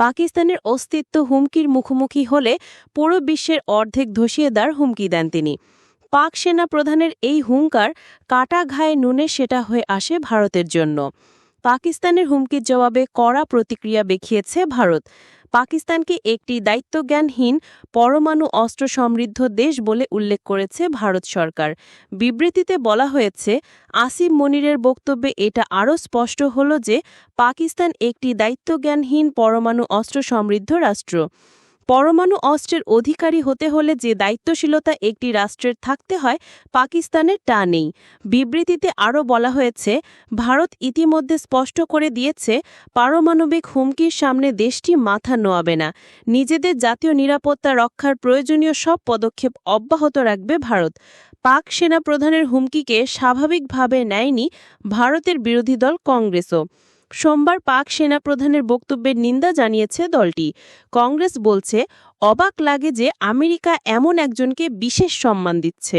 পাকিস্তানের অস্তিত্ব হুমকির মুখোমুখি হলে পুরো বিশ্বের অর্ধেক ধসিয়ে দেওয়ার হুমকি দেন তিনি। পাক সেনা প্রধানের এই হুঙ্কার কাটা ঘায়ে নুনে সেটা হয়ে আসে ভারতের জন্য। পাকিস্তানের হুমকির জবাবে কড়া প্রতিক্রিয়া দেখিয়েছে ভারত। পাকিস্তানকে একটি দায়িত্বজ্ঞানহীন, পরমাণু অস্ত্র সমৃদ্ধ দেশ বলে উল্লেখ করেছে ভারত সরকার। বিবৃতিতে বলা হয়েছে আসিম মনিরের বক্তব্যে এটা আরও স্পষ্ট হল যে, পাকিস্তান একটি দায়িত্বজ্ঞানহীন, পরমাণু অস্ত্র সমৃদ্ধ রাষ্ট্র। পরমাণু অস্ত্রের অধিকারী হতে হলে যে দায়িত্বশীলতা একটি রাষ্ট্রের থাকতে হয়, পাকিস্তানের তা নেই। বিবৃতিতে আরও বলা হয়েছে, ভারত ইতিমধ্যে স্পষ্ট করে দিয়েছে, পারমাণবিক হুমকির সামনে দেশটি মাথা নোয়াবে না। নিজেদের জাতীয় নিরাপত্তা রক্ষার প্রয়োজনীয় সব পদক্ষেপ অব্যাহত রাখবে ভারত। পাক সেনা প্রধানের হুমকিকে স্বাভাবিকভাবে নেয়নি ভারতের বিরোধী দল কংগ্রেসও। সোমবার পাক সেনা প্রধানের বক্তব্যের নিন্দা জানিয়েছে দলটি। কংগ্রেস বলছে, অবাক লাগে যে আমেরিকা এমন একজনকে বিশেষ সম্মান দিচ্ছে।